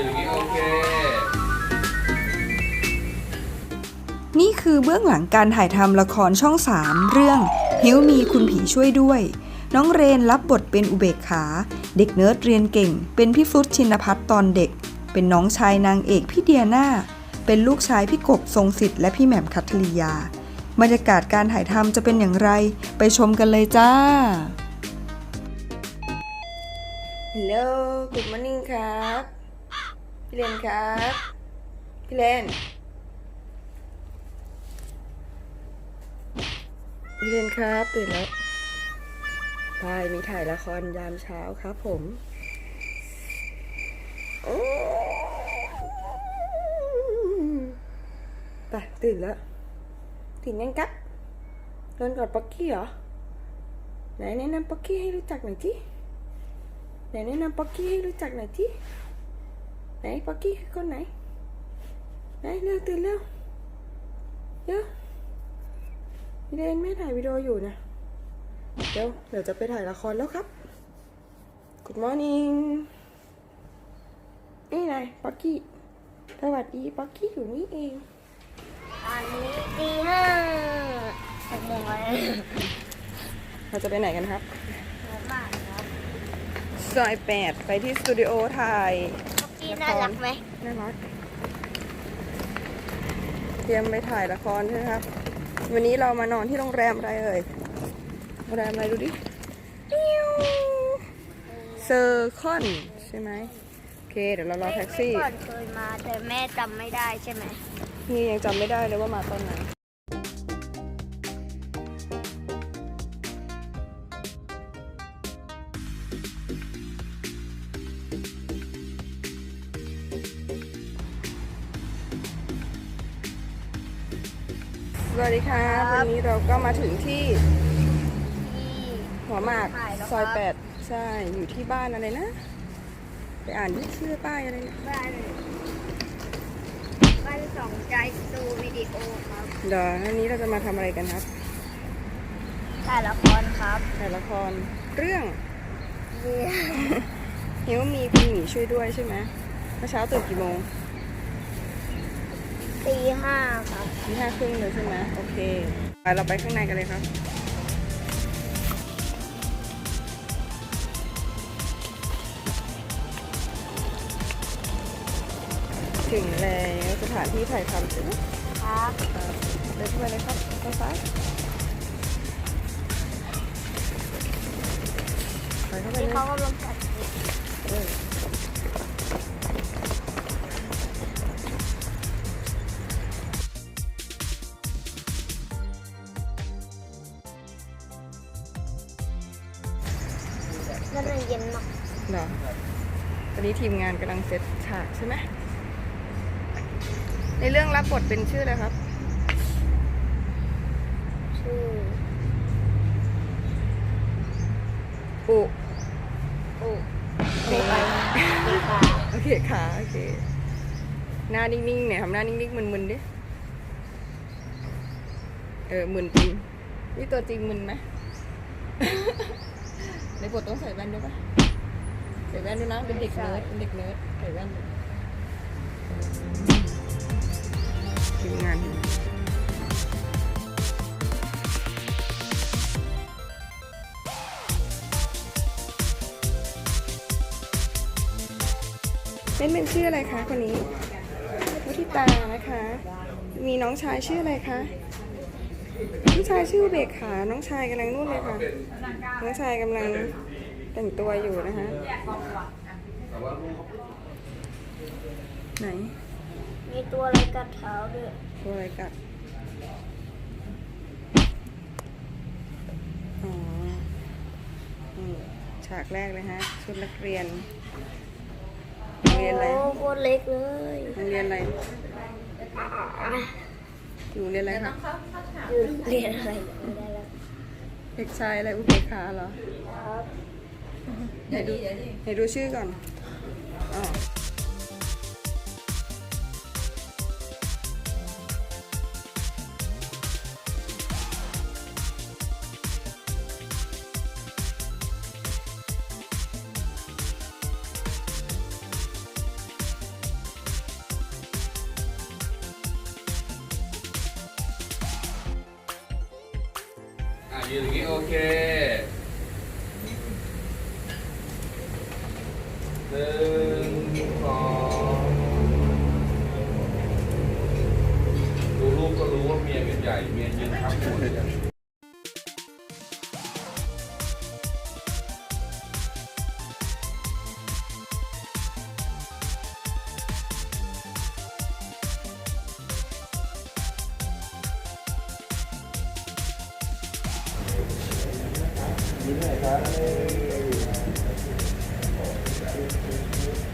นอย่างนี้โอเค นี่คือเบื้องหลังการถ่ายทำละครช่อง 3 เรื่องหิวมีคุณผีช่วยด้วย น้องเรนรับบทเป็นอุเบกขา เด็กเนิร์ดเรียนเก่ง เป็นพี่ฟลุตชินพัฒน์ตอนเด็ก เป็นน้องชายนางเอกพี่เดียนาเป็นลูกชายพี่กบทรงสิทธิ์และพี่แหม่มคัทลียา บรรยากาศการถ่ายทำจะเป็นอย่างไร ไปชมกันเลยจ้า Hello Good morning ครับ พี่เลนครับ พี่เลนพี่เลนครับตื่นแล้วพายมีถ่ายละครยามเช้าครับผมไปตื่นแล้วตื่นยังครับนอนกอดป๊อกกี้เหรอ ไหนแนะนำป๊อกกี้ให้รู้จักหน่อยที่ไหนแนะนำป๊อกกี้ให้รู้จักหน่อยที่ ไหนป๊อกกี้คือคนไหน ไหนเร็วตื่นเร็วเร็วพี่เดนไม่ถ่ายวิดีโออยู่นะ เดี๋ยวเดี๋ยวจะไปถ่ายละครแล้วครับ Good morning นี่นายป๊อกกี้สวัสดีป๊อกกี้อยู่นี่เองตอนนี้ตีห้าหกโมงแล้วเราจะไปไหนกันครับ บ้านครับซอยแปดไปที่สตูดิโอถ่าย ป๊อกกี้น่ารักไหมน่ารัก เตรียมไปถ่ายละครใช่ไหมครับ วันนี้เรามานอนที่โรงแรมอะไรเอ่ย โรงแรมอะไรดูดิเซอร์คอนใช่ไหมโอเค เดี๋ยวเรารอแท็กซี่เมื่อก่อนเคยมาแต่แม่จำไม่ได้ใช่ไหม นี่ยังจำไม่ได้เลยว่ามาตอนไหน สวัสดีค่ะวันนี้เราก็มาถึงที่ที่ หัวหมากถ่ายแล้วครับ ซอยแปดใช่อยู่ที่บ้านอะไรนะ ไปอ่านที่ชื่อป้ายอะไรนะบ้านบ้านสองใจสตูวิดีโอครับเดี๋ยวอันนี้เราจะมาทำอะไรกันครับถ่ายละครครับถ่ายละครเรื่องเรียนเห็นว่ามีคุณหมีช่วยด้วยใช่ไหมเมื่อเช้าตื่นกี่โมง ตีห้าครับที่ห้าครึ่งเลยใช่ไหมโอเคไปเราไปข้างในกันเลยครับถึงแล้วสถานที่ถ่ายทำใช่ไหมครับครับเดินเข้าไปเลยครับทางซ้ายไปเข้าไปที่เลยเขากำลังจัด นั่นมันเย็นมากเหรอตอนนี้ทีมงานกำลังเซตฉากใช่ไหมในเรื่องรับบทเป็นชื่ออะไรครับ ชื่ออุอุโอเคดีค่ะโอเคค่ะโอเค หน้านิ่งๆเนี่ยทำหน้านิ่งๆมึนๆดิเออมึนจริงนี่ตัวจริงมึนไหม ในบทต้องใส่แว่นด้วยปะใส่แว่นด้วยนะ เป็นเด็กเนิร์ดเป็นเด็กเนิร์ดใส่แว่นด้วยทีมงานเล่นเป็นชื่ออะไรคะคนนี้วุฒิตานะคะ มีน้องชายชื่ออะไรคะ น้องชายชื่อเบกขาน้องชายกำลังนู่นเลยค่ะ น้องชายกำลังแต่งตัวอยู่นะคะ ไหน มีตัวอะไรกัดเท้าด้วย ตัวอะไรกัด อ๋ออืมฉากแรกเลยฮะ ชุดนักเรียนโรงเรียนอะไรโอ้โคตรเล็กเลยโรงเรียนอะไร อยู่โรงเรียนอะไรคะอยู่เรียนอะไรไม่ได้แล้วเด็กชายอะไรอุเบกขาเหรอครับไหนดูไหนดูชื่อก่อนอ๋อ ยืนอย่างนี้โอเคหนึ่งสองดูรูปก็รู้ว่าเมียเป็นใหญ่ เมียยืนทับหัวเลย Thank you.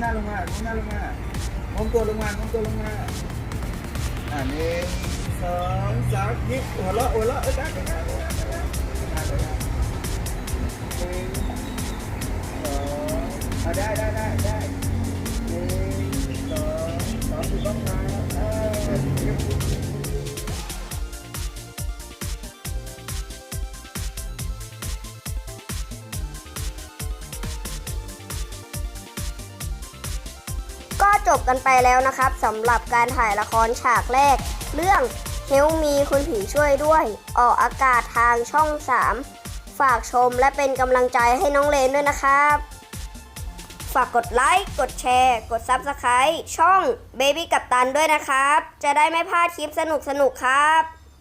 หน้าลงมาหน้าลงมาโน้มตัวลงมาโน้มตัวลงมาอ่าหนึ่งสองสามยิบหัวเราะหัวเราะเออได้ได้ได้ได้ได้ได้ ก็จบกันไปแล้วนะครับสำหรับการถ่ายละครฉากแรก เรื่องเฮลมีคุณผีช่วยด้วย ออกอากาศทางช่อง 3 ฝากชมและเป็นกำลังใจให้น้องเลนด้วยนะครับ ฝากกดไลค์ กดแชร์ กด Subscribe ช่อง Baby กับตันด้วยนะครับ จะได้ไม่พลาดคลิปสนุกๆครับ